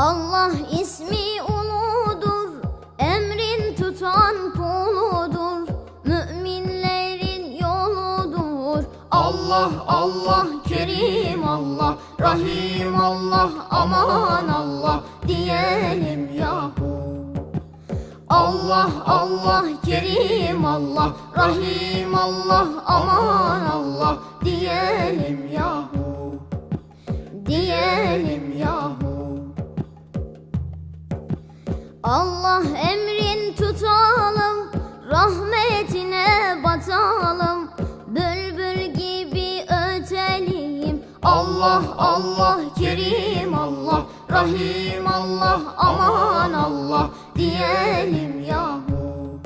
Allah ismi uludur, emrin tutan kuludur, müminlerin yoludur. Allah Allah Kerim Allah Rahim Allah aman Allah diyelim yahu Allah Allah Kerim Allah Rahim Allah aman Allah Allah Allah Kerim Allah Rahim Allah aman Allah diyelim yahu.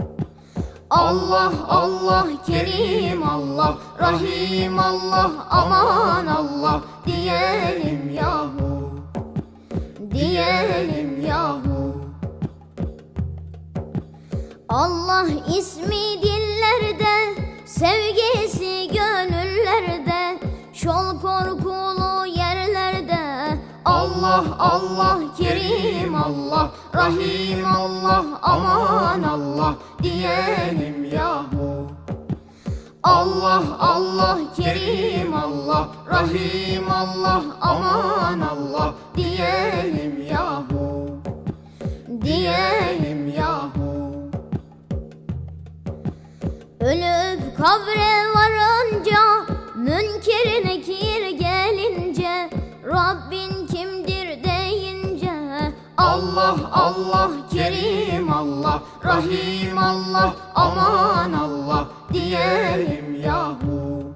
Allah Allah Kerim Allah Rahim Allah aman Allah diyelim yahu. Diyelim yahu. Allah ismi dillerde, sevgisi gönüllerde, Allah Allah Kerim Allah Rahim Allah aman Allah diyelim yahu. Allah Allah Kerim Allah Rahim Allah aman Allah diyelim yahu. Diyelim yahu. Ölüp kabre varınca, münker nekir Allah Allah Kerim Allah Rahim Allah aman Allah diyelim yahu.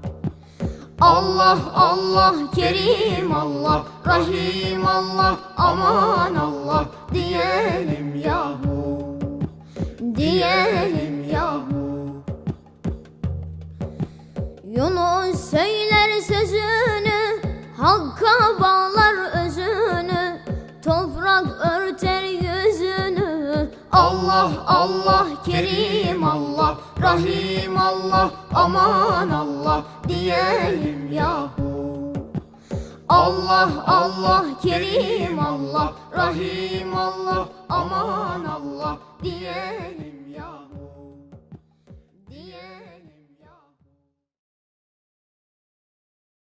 Allah Allah Kerim Allah Rahim Allah aman Allah Allah Allah Kerim Allah Rahim Allah aman Allah diyelim yahu. Allah Allah Kerim Allah Rahim Allah aman Allah diyelim yahu. Diyelim